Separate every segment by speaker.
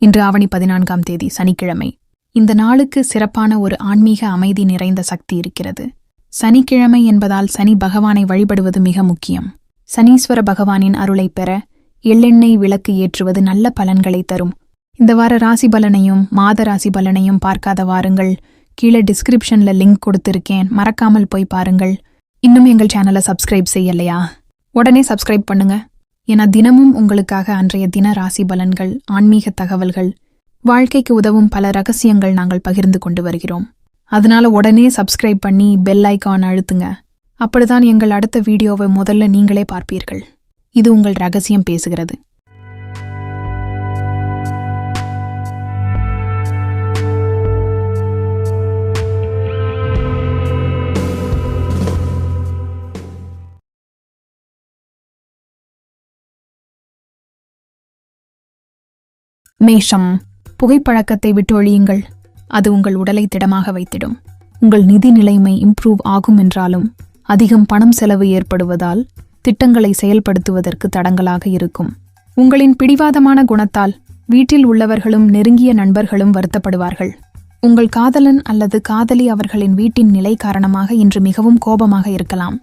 Speaker 1: இன்று ஆவணி பதினான்காம் தேதி சனிக்கிழமை. இந்த நாளுக்கு சிறப்பான ஒரு ஆன்மீக அமைதி நிறைந்த சக்தி இருக்கிறது. சனிக்கிழமை என்பதால் சனி பகவானை வழிபடுவது மிக முக்கியம். சனீஸ்வர பகவானின் அருளை பெற எள்ளெண்ணெய் விளக்கு ஏற்றுவது நல்ல பலன்களை தரும். இந்த வார ராசி பலனையும் மாத ராசி பலனையும் பார்க்காத வாருங்கள். கீழே டிஸ்கிரிப்ஷன்ல லிங்க் கொடுத்திருக்கேன். மறக்காமல் போய் பாருங்கள். இன்னும் எங்கள் சேனலை சப்ஸ்கிரைப் செய்யலையா? உடனே சப்ஸ்கிரைப் பண்ணுங்க. என தினமும் உங்களுக்காக அன்றைய தின ராசி பலன்கள் ஆன்மீக தகவல்கள் வாழ்க்கைக்கு உதவும் பல ரகசியங்கள் நாங்கள் பகிர்ந்து கொண்டு வருகிறோம். அதனால உடனே சப்ஸ்கிரைப் பண்ணி பெல் ஐக்கான் அழுத்துங்க. அப்படிதான் எங்கள் அடுத்த வீடியோவை முதல்ல நீங்களே பார்ப்பீர்கள். இது உங்கள் ரகசியம் பேசுகிறது. மேஷம் புகைப்பழக்கத்தை விட்டொழியுங்கள். அது உங்கள் உடலை திடமாக வைத்திடும். உங்கள் நிதி நிலைமை இம்ப்ரூவ் ஆகும் என்றாலும் அதிகம் பணம் செலவு ஏற்படுவதால் திட்டங்களை செயல்படுத்துவதற்கு தடங்கலாக இருக்கும். உங்களின் பிடிவாதமான குணத்தால் வீட்டில் உள்ளவர்களும் நெருங்கிய நண்பர்களும் வருத்தப்படுவார்கள். உங்கள் காதலன் அல்லது காதலி அவர்களின் வீட்டின் நிலை காரணமாக இன்று மிகவும் கோபமாக இருக்கலாம்.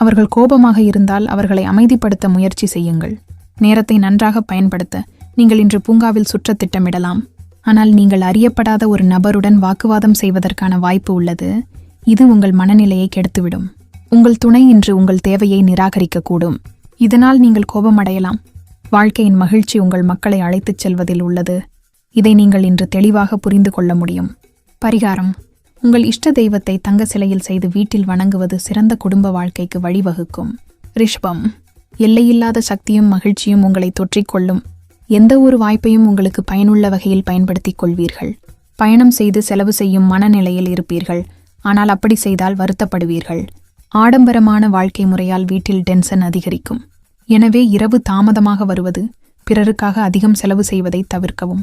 Speaker 1: அவர்கள் கோபமாக இருந்தால் அவர்களை அமைதிப்படுத்த முயற்சி செய்யுங்கள். நேரத்தை நன்றாக பயன்படுத்த நீங்கள் இன்று பூங்காவில் சுற்ற திட்டமிடலாம். ஆனால் நீங்கள் அறியப்படாத ஒரு நபருடன் வாக்குவாதம் செய்வதற்கான வாய்ப்பு உள்ளது. இது உங்கள் மனநிலையை கெடுத்துவிடும். உங்கள் துணை இன்று உங்கள் தேவையை நிராகரிக்கக்கூடும். இதனால் நீங்கள் கோபமடையலாம். வாழ்க்கையின் மகிழ்ச்சி உங்கள் மக்களை அழைத்துச் செல்வதில் உள்ளது. இதை நீங்கள் இன்று தெளிவாக புரிந்து கொள்ள முடியும். பரிகாரம். உங்கள் இஷ்ட தெய்வத்தை தங்க சிலையில் செய்து வீட்டில் வணங்குவது சிறந்த குடும்ப வாழ்க்கைக்கு வழிவகுக்கும். ரிஷ்பம். எல்லையில்லாத சக்தியும் மகிழ்ச்சியும் உங்களை தொற்றிக்கொள்ளும். எந்த ஒரு வாய்ப்பையும் உங்களுக்கு பயனுள்ள வகையில் பயன்படுத்திக் கொள்வீர்கள். பயணம் செய்து செலவு செய்யும் மனநிலையில் இருப்பீர்கள். ஆனால் அப்படி செய்தால் வருத்தப்படுவீர்கள். ஆடம்பரமான வாழ்க்கை முறையால் வீட்டில் டென்ஷன் அதிகரிக்கும். எனவே இரவு தாமதமாக வருவது பிறருக்காக அதிகம் செலவு செய்வதை தவிர்க்கவும்.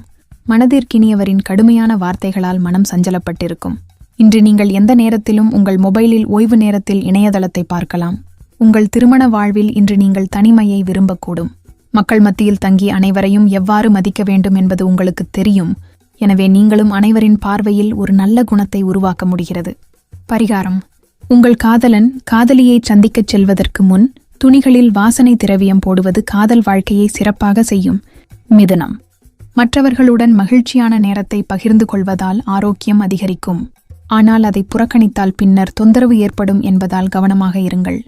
Speaker 1: மனதிற்கினியவரின் கடுமையான வார்த்தைகளால் மனம் சஞ்சலப்பட்டிருக்கும். இன்று நீங்கள் எந்த நேரத்திலும் உங்கள் மொபைலில் ஓய்வு நேரத்தில் இணையதளத்தை பார்க்கலாம். உங்கள் திருமண வாழ்வில் இன்று நீங்கள் தனிமையை விரும்பக்கூடும். மக்கள் மத்தியில் தங்கி அனைவரையும் எவ்வாறு மதிக்க வேண்டும் என்பது உங்களுக்கு தெரியும். எனவே நீங்களும் அனைவரின் பார்வையில் ஒரு நல்ல குணத்தை உருவாக்க முடிகிறது. பரிகாரம். உங்கள் காதலன் காதலியை சந்திக்கச் செல்வதற்கு முன் துணிகளில் வாசனை திரவியம் போடுவது காதல் வாழ்க்கையை சிறப்பாக செய்யும். மிதுனம். மற்றவர்களுடன் மகிழ்ச்சியான நேரத்தை பகிர்ந்து கொள்வதால் ஆரோக்கியம் அதிகரிக்கும். ஆனால் அதை புறக்கணித்தால் பின்னர் தொந்தரவு ஏற்படும் என்பதால் கவனமாக இருங்கள்.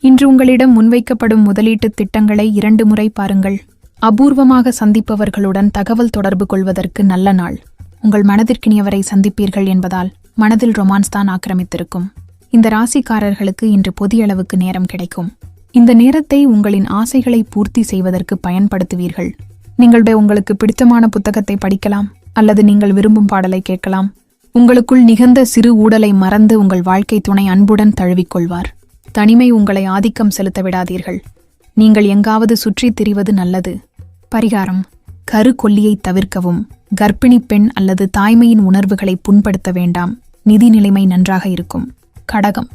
Speaker 1: இன்று உங்களிடம் முன்வைக்கப்படும் முதலீட்டுத் திட்டங்களை இரண்டு முறை பாருங்கள். அபூர்வமாக சந்திப்பவர்களுடன் தகவல் தொடர்பு கொள்வதற்கு நல்ல நாள். உங்கள் மனதிற்கினியவரை சந்திப்பீர்கள் என்பதால் மனதில் ரொமான்ஸ் தான் ஆக்கிரமித்திருக்கும். இந்த ராசிக்காரர்களுக்கு இன்று பொதியளவுக்கு நேரம் கிடைக்கும். இந்த நேரத்தை உங்களின் ஆசைகளை பூர்த்தி செய்வதற்கு பயன்படுத்துவீர்கள். நீங்கள் உங்களுக்கு பிடித்தமான புத்தகத்தை படிக்கலாம் அல்லது நீங்கள் விரும்பும் பாடலை கேட்கலாம். உங்களுக்குள் நிகழ்ந்த சிறு ஊடலை மறந்து உங்கள் வாழ்க்கை துணை அன்புடன் தழுவிக்கொள்வார். தனிமை உங்களை ஆதிக்கம் செலுத்த விடாதீர்கள். நீங்கள் எங்காவது சுற்றித் திரிவது நல்லது. பரிகாரம். கரு கொல்லியை தவிர்க்கவும். கர்ப்பிணி பெண் அல்லது தாய்மையின் உணர்வுகளை புண்படுத்த வேண்டாம். நிதி நிலைமை நன்றாக இருக்கும். கடகம்.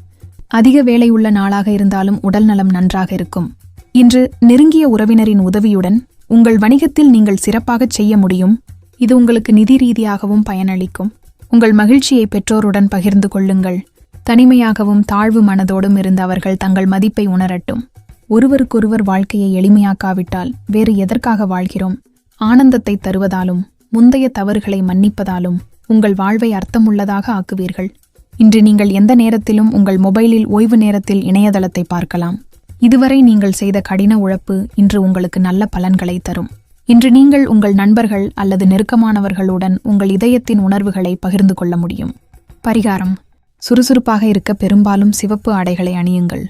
Speaker 1: அதிக வேலையுள்ள நாளாக இருந்தாலும் உடல் நலம் நன்றாக இருக்கும். இன்று நெருங்கிய உறவினரின் உதவியுடன் உங்கள் வணிகத்தில் நீங்கள் சிறப்பாகச் செய்ய முடியும். இது உங்களுக்கு நிதி ரீதியாகவும் பயனளிக்கும். உங்கள் மகிழ்ச்சியை பெற்றோருடன் பகிர்ந்து கொள்ளுங்கள். தனிமையாகவும் தாழ்வு மனதோடும் இருந்த அவர்கள் தங்கள் மதிப்பை உணரட்டும். ஒருவருக்கொருவர் வாழ்க்கையை எளிமையாக்காவிட்டால் வேறு எதற்காக வாழ்கிறோம்? ஆனந்தத்தை தருவதாலும் முந்தைய தவறுகளை மன்னிப்பதாலும் உங்கள் வாழ்வை அர்த்தமுள்ளதாக ஆக்குவீர்கள். இன்று நீங்கள் எந்த நேரத்திலும் உங்கள் மொபைலில் ஓய்வு நேரத்தில் இணையதளத்தை பார்க்கலாம். இதுவரை நீங்கள் செய்த கடின உழைப்பு இன்று உங்களுக்கு நல்ல பலன்களை தரும். இன்று நீங்கள் உங்கள் நண்பர்கள் அல்லது நெருக்கமானவர்களுடன் உங்கள் இதயத்தின் உணர்வுகளை பகிர்ந்து கொள்ள முடியும். பரிகாரம். சுறுசுறுப்பாக இருக்க பெரும்பாலும் சிவப்பு ஆடைகளை அணியுங்கள்.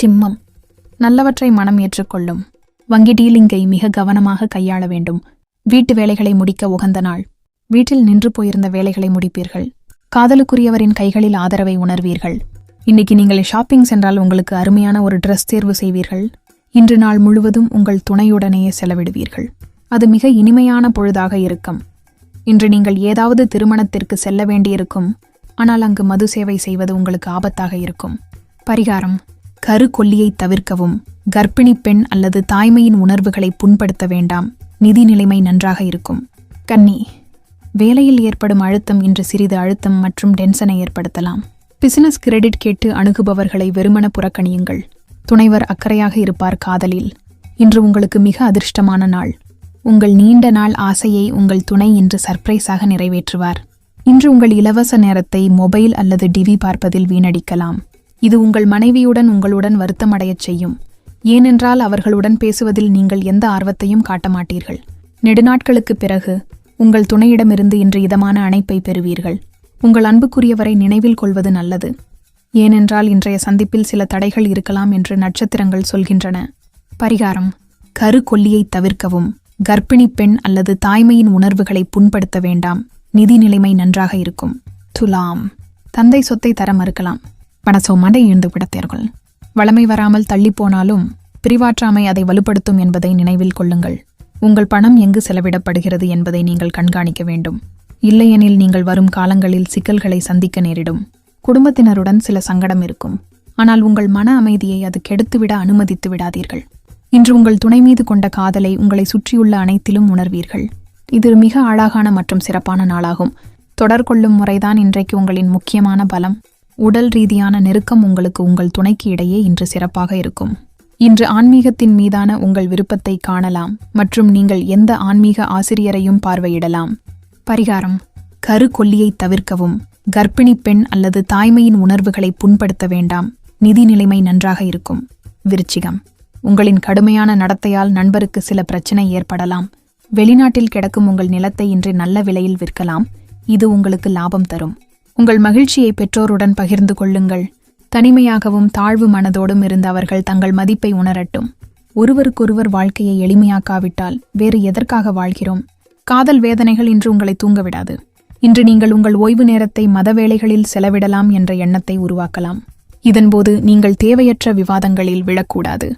Speaker 1: சிம்மம். நல்லவற்றை மனம் ஏற்றுக்கொள்ளும். வங்கி டீலிங்கை மிக கவனமாக கையாள வேண்டும். வீட்டு வேலைகளை முடிக்க உகந்த நாள். வீட்டில் நின்று போயிருந்த வேலைகளை முடிப்பீர்கள். காதலுக்குரியவரின் கைகளில் ஆதரவை உணர்வீர்கள். இன்னைக்கு நீங்கள் ஷாப்பிங் சென்றால் உங்களுக்கு அருமையான ஒரு ட்ரெஸ் தேர்வு செய்வீர்கள். இன்று நாள் முழுவதும் உங்கள் துணையுடனேயே செலவிடுவீர்கள். அது மிக இனிமையான பொழுதாக இருக்கும். இன்று நீங்கள் ஏதாவது திருமணத்திற்கு செல்ல வேண்டியிருக்கும். ஆனால் அங்கு மது சேவை செய்வது உங்களுக்கு ஆபத்தாக இருக்கும். பரிகாரம் கரு கொல்லியை தவிர்க்கவும் கர்ப்பிணி பெண் அல்லது தாய்மையின் உணர்வுகளை புண்படுத்த வேண்டாம். நிதி நிலைமை நன்றாக இருக்கும். கன்னி வேலையில் ஏற்படும் அழுத்தம் இன்று சிறிது அழுத்தம் மற்றும் டென்ஷனை ஏற்படுத்தலாம். பிசினஸ் கிரெடிட் கேட்டு அணுகுபவர்களை வெறுமன புறக்கணியுங்கள். துணைவர் அக்கறையாக இருப்பார் காதலில். இன்று உங்களுக்கு மிக அதிர்ஷ்டமான நாள். உங்கள் நீண்ட நாள் ஆசையை உங்கள் துணை இன்று சர்ப்ரைஸாக நிறைவேற்றுவார். இன்று உங்கள் இலவச நேரத்தை மொபைல் அல்லது டிவி பார்ப்பதில் வீணடிக்கலாம். இது உங்கள் மனைவியுடன் உங்களுடன் வருத்தமடையச் செய்யும். ஏனென்றால் அவர்களுடன் பேசுவதில் நீங்கள் எந்த ஆர்வத்தையும் காட்ட மாட்டீர்கள் நெடுநாட்களுக்குப் பிறகு உங்கள் துணையிடமிருந்து இன்று இதமான அணைப்பை பெறுவீர்கள். உங்கள் அன்புக்குரியவரை நினைவில் கொள்வது நல்லது. ஏனென்றால் இன்றைய சந்திப்பில் சில தடைகள் இருக்கலாம் என்று நட்சத்திரங்கள் சொல்கின்றன. பரிகாரம். கரு கொல்லியை தவிர்க்கவும். கர்ப்பிணி பெண் அல்லது தாய்மையின் உணர்வுகளை புண்படுத்த வேண்டாம். நிதி நிலைமை நன்றாக இருக்கும். துலாம். தந்தை சொத்தை தர மறுக்கலாம். மனசோ மடை இழந்து விடத்தீர்கள் வளமை வராமல் தள்ளி போனாலும் பிரிவாற்றாமை அதை வலுப்படுத்தும் என்பதை நினைவில் கொள்ளுங்கள். உங்கள் பணம் எங்கு செலவிடப்படுகிறது என்பதை நீங்கள் கண்காணிக்க வேண்டும். இல்லையெனில் நீங்கள் வரும் காலங்களில் சிக்கல்களை சந்திக்க நேரிடும். குடும்பத்தினருடன் சில சங்கடம் இருக்கும். ஆனால் உங்கள் மன அமைதியை அது கெடுத்துவிட அனுமதித்து விடாதீர்கள். இன்று உங்கள் துணை மீது கொண்ட காதலை உங்களை சுற்றியுள்ள அனைத்திலும் உணர்வீர்கள். இது மிக அழகான மற்றும் சிறப்பான நாளாகும். தொடர் கொள்ளும் முறைதான் இன்றைக்கு உங்களின் முக்கியமான பலம். உடல் ரீதியான நெருக்கம் உங்களுக்கு உங்கள் துணைக்கு இடையே இன்று சிறப்பாக இருக்கும். இன்று ஆன்மீகத்தின் மீதான உங்கள் விருப்பத்தை காணலாம் மற்றும் நீங்கள் எந்த ஆன்மீக ஆசிரியரையும் பார்வையிடலாம். பரிகாரம். கரு கொல்லியை தவிர்க்கவும். கர்ப்பிணி பெண் அல்லது தாய்மையின் உணர்வுகளை புண்படுத்த வேண்டாம். நிதி நிலைமை நன்றாக இருக்கும். விருச்சிகம். உங்களின் கடுமையான நடத்தையால் நண்பருக்கு சில பிரச்சனை ஏற்படலாம். வெளிநாட்டில் கிடக்கும் உங்கள் நிலத்தை இன்று நல்ல விலையில் விற்கலாம். இது உங்களுக்கு லாபம் தரும். உங்கள் மகிழ்ச்சியை பெற்றோருடன் பகிர்ந்து கொள்ளுங்கள். தனிமையாகவும் தாழ்வு மனதோடும் இருந்த அவர்கள் தங்கள் மதிப்பை உணரட்டும். ஒருவருக்கொருவர் வாழ்க்கையை எளிமையாக்காவிட்டால் வேறு எதற்காக வாழ்கிறோம்? காதல் வேதனைகள் இன்று உங்களை தூங்கவிடாது. இன்று நீங்கள் உங்கள் ஓய்வு நேரத்தை மத வேளைகளில் செலவிடலாம் என்ற எண்ணத்தை உருவாக்கலாம். இதன்போது நீங்கள் தேவையற்ற விவாதங்களில் விழக்கூடாது.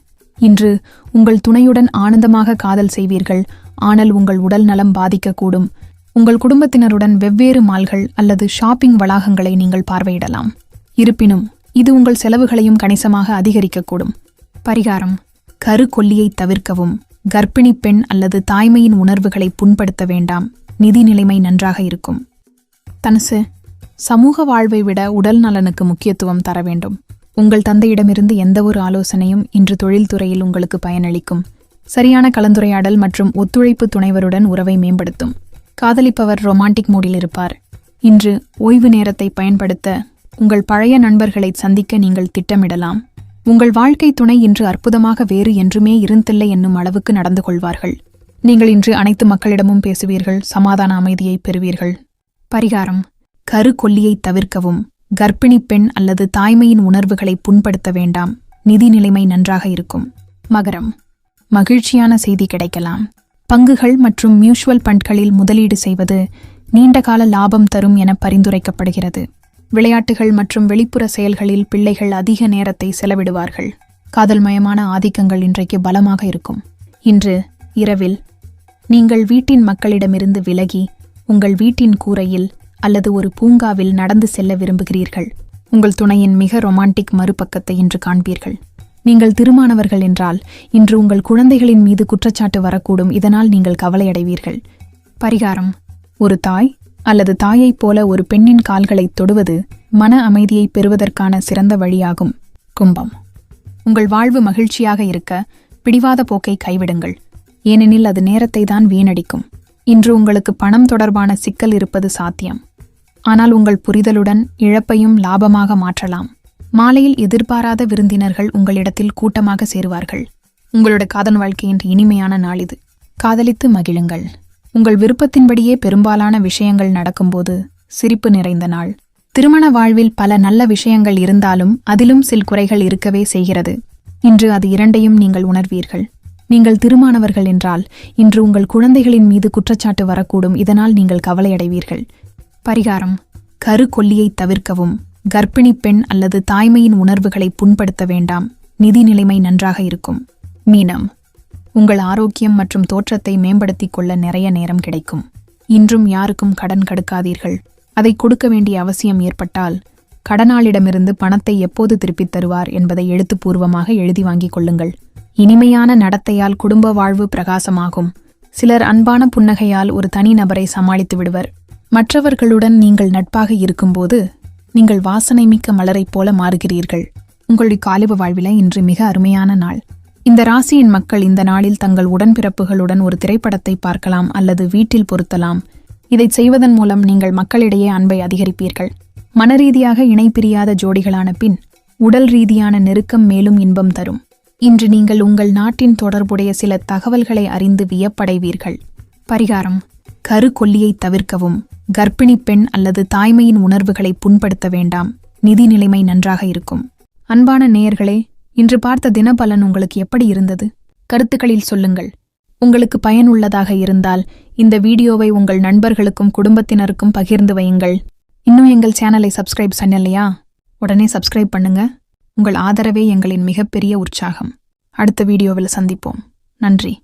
Speaker 1: இன்று உங்கள் துணையுடன் ஆனந்தமாக காதல் செய்வீர்கள். ஆனால் உங்கள் உடல் நலம் பாதிக்கக்கூடும். உங்கள் குடும்பத்தினருடன் வெவ்வேறு மால்கள் அல்லது ஷாப்பிங் வளாகங்களை நீங்கள் பார்வையிடலாம். இருப்பினும் இது உங்கள் செலவுகளையும் கணிசமாக அதிகரிக்கக்கூடும். பரிகாரம். கரு கொல்லியை தவிர்க்கவும். கர்ப்பிணி பெண் அல்லது தாய்மையின் உணர்வுகளை புண்படுத்த வேண்டாம். நிதி நிலைமை நன்றாக இருக்கும். தனுசு. சமூக வாழ்வை விட உடல் நலனுக்கு முக்கியத்துவம் தர வேண்டும். உங்கள் தந்தையிடமிருந்து எந்தவொரு ஆலோசனையும் இன்று தொழில்துறையில் உங்களுக்கு பயனளிக்கும். சரியான கலந்துரையாடல் மற்றும் ஒத்துழைப்பு துணைவருடன் உறவை மேம்படுத்தும். காதலிப்பவர் ரொமான்டிக் மூடில் இருப்பார். இன்று ஓய்வு நேரத்தை பயன்படுத்த உங்கள் பழைய நண்பர்களை சந்திக்க நீங்கள் திட்டமிடலாம். உங்கள் வாழ்க்கை துணை இன்று அற்புதமாக வேறு என்றுமே இருந்தில்லை என்னும் அளவுக்கு நடந்து கொள்வார்கள். நீங்கள் இன்று அனைத்து மக்களிடமும் பேசுவீர்கள் சமாதான அமைதியை பெறுவீர்கள். பரிகாரம். கரு கொல்லியை தவிர்க்கவும். கர்ப்பிணி பெண் அல்லது தாய்மையின் உணர்வுகளை புண்படுத்த வேண்டாம். நிதி நிலைமை நன்றாக இருக்கும். மகரம். மகிழ்ச்சியான செய்தி கிடைக்கலாம். பங்குகள் மற்றும் மியூச்சுவல் ஃபண்ட்களில் முதலீடு செய்வது நீண்டகால லாபம் தரும் என பரிந்துரைக்கப்படுகிறது. விளையாட்டுகள் மற்றும் வெளிப்புற செயல்களில் பிள்ளைகள் அதிக நேரத்தை செலவிடுவார்கள். காதல்மயமான ஆதிக்கங்கள் இன்றைக்கு பலமாக இருக்கும். இன்று இரவில் நீங்கள் வீட்டின் மக்களிடமிருந்து விலகி உங்கள் வீட்டின் கூரையில் அல்லது ஒரு பூங்காவில் நடந்து செல்ல விரும்புகிறீர்கள். உங்கள் துணையின் மிக ரொமான்டிக் மறுபக்கத்தை இன்று காண்பீர்கள். நீங்கள் திருமானவர்கள் என்றால் இன்று உங்கள் குழந்தைகளின் மீது குற்றச்சாட்டு வரக்கூடும் இதனால் நீங்கள் கவலையடைவீர்கள். பரிகாரம். ஒரு தாய் அல்லது தாயைப் போல ஒரு பெண்ணின் கால்களை தொடுவது மன அமைதியை பெறுவதற்கான சிறந்த வழியாகும். கும்பம். உங்கள் வாழ்வு மகிழ்ச்சியாக இருக்க பிடிவாத போக்கை கைவிடுங்கள். ஏனெனில் அது நேரத்தை தான் வீணடிக்கும். இன்று உங்களுக்கு பணம் தொடர்பான சிக்கல் இருப்பது சாத்தியம். ஆனால் உங்கள் புரிதலுடன் இழப்பையும் லாபமாக மாற்றலாம். மாலையில் எதிர்பாராத விருந்தினர்கள் உங்களிடத்தில் கூட்டமாக சேருவார்கள். உங்களோட காதல் வாழ்க்கையின் இனிமையான நாள் இது. காதலித்து மகிழுங்கள். உங்கள் விருப்பத்தின்படியே பெரும்பாலான விஷயங்கள் நடக்கும்போது சிரிப்பு நிறைந்த நாள். திருமண வாழ்வில் பல நல்ல விஷயங்கள் இருந்தாலும் அதிலும் சில குறைகள் இருக்கவே செய்கிறது. இன்று அது இரண்டையும் நீங்கள் உணர்வீர்கள். நீங்கள் திருமானவர்கள் என்றால் இன்று உங்கள் குழந்தைகளின் மீது குற்றச்சாட்டு வரக்கூடும். இதனால் நீங்கள் கவலையடைவீர்கள். பரிகாரம். கரு கொல்லியை தவிர்க்கவும். கர்ப்பிணி பெண் அல்லது தாய்மையின் உணர்வுகளை புண்படுத்த வேண்டாம். நிதி நிலைமை நன்றாக இருக்கும். மீனம். உங்கள் ஆரோக்கியம் மற்றும் தோற்றத்தை மேம்படுத்திக் கொள்ள நிறைய நேரம் கிடைக்கும். இன்றும் யாருக்கும் கடன் கடுக்காதீர்கள். அதை கொடுக்க வேண்டிய அவசியம் ஏற்பட்டால் கடனாளிடமிருந்து பணத்தை எப்போது திருப்பித் தருவார் என்பதை எழுத்துப்பூர்வமாக எழுதி வாங்கிக் கொள்ளுங்கள். இனிமையான நடத்தையால் குடும்ப வாழ்வு பிரகாசமாகும். சிலர் அன்பான புன்னகையால் ஒரு தனி நபரை சமாளித்து விடுவர். மற்றவர்களுடன் நீங்கள் நட்பாக இருக்கும்போது நீங்கள் வாசனை மிக்க மலரைப் போல மாறுகிறீர்கள். உங்களுடைய காலிப வாழ்வில இன்று மிக அருமையான நாள். இந்த ராசியின் மக்கள் இந்த நாளில் தங்கள் உடன்பிறப்புகளுடன் ஒரு திரைப்படத்தை பார்க்கலாம் அல்லது வீட்டில் பொருத்தலாம். இதைச் செய்வதன் மூலம் நீங்கள் மக்களிடையே அன்பை அதிகரிப்பீர்கள். மனரீதியாக இணைப்பிரியாத ஜோடிகளான பின் உடல் ரீதியான நெருக்கம் மேலும் இன்பம் தரும். இன்று நீங்கள் உங்கள் நாட்டின் தொடர்புடைய சில தகவல்களை அறிந்து வியப்படைவீர்கள். பரிகாரம். கரு கொல்லியை தவிர்க்கவும். கர்ப்பிணி பெண் அல்லது தாய்மையின் உணர்வுகளை புண்படுத்த வேண்டாம். நிதி நிலைமை நன்றாக இருக்கும். அன்பான நேயர்களே இன்று பார்த்த தினபலன் உங்களுக்கு எப்படி இருந்தது? கருத்துக்களில் சொல்லுங்கள். உங்களுக்கு பயனுள்ளதாக இருந்தால் இந்த வீடியோவை உங்கள் நண்பர்களுக்கும் குடும்பத்தினருக்கும் பகிர்ந்து வையுங்கள். இன்னும் எங்கள் சேனலை சப்ஸ்கிரைப் பண்ணலையா? உடனே சப்ஸ்கிரைப் பண்ணுங்க. உங்கள் ஆதரவே எங்களின் மிகப்பெரிய உற்சாகம். அடுத்த வீடியோவில் சந்திப்போம். நன்றி.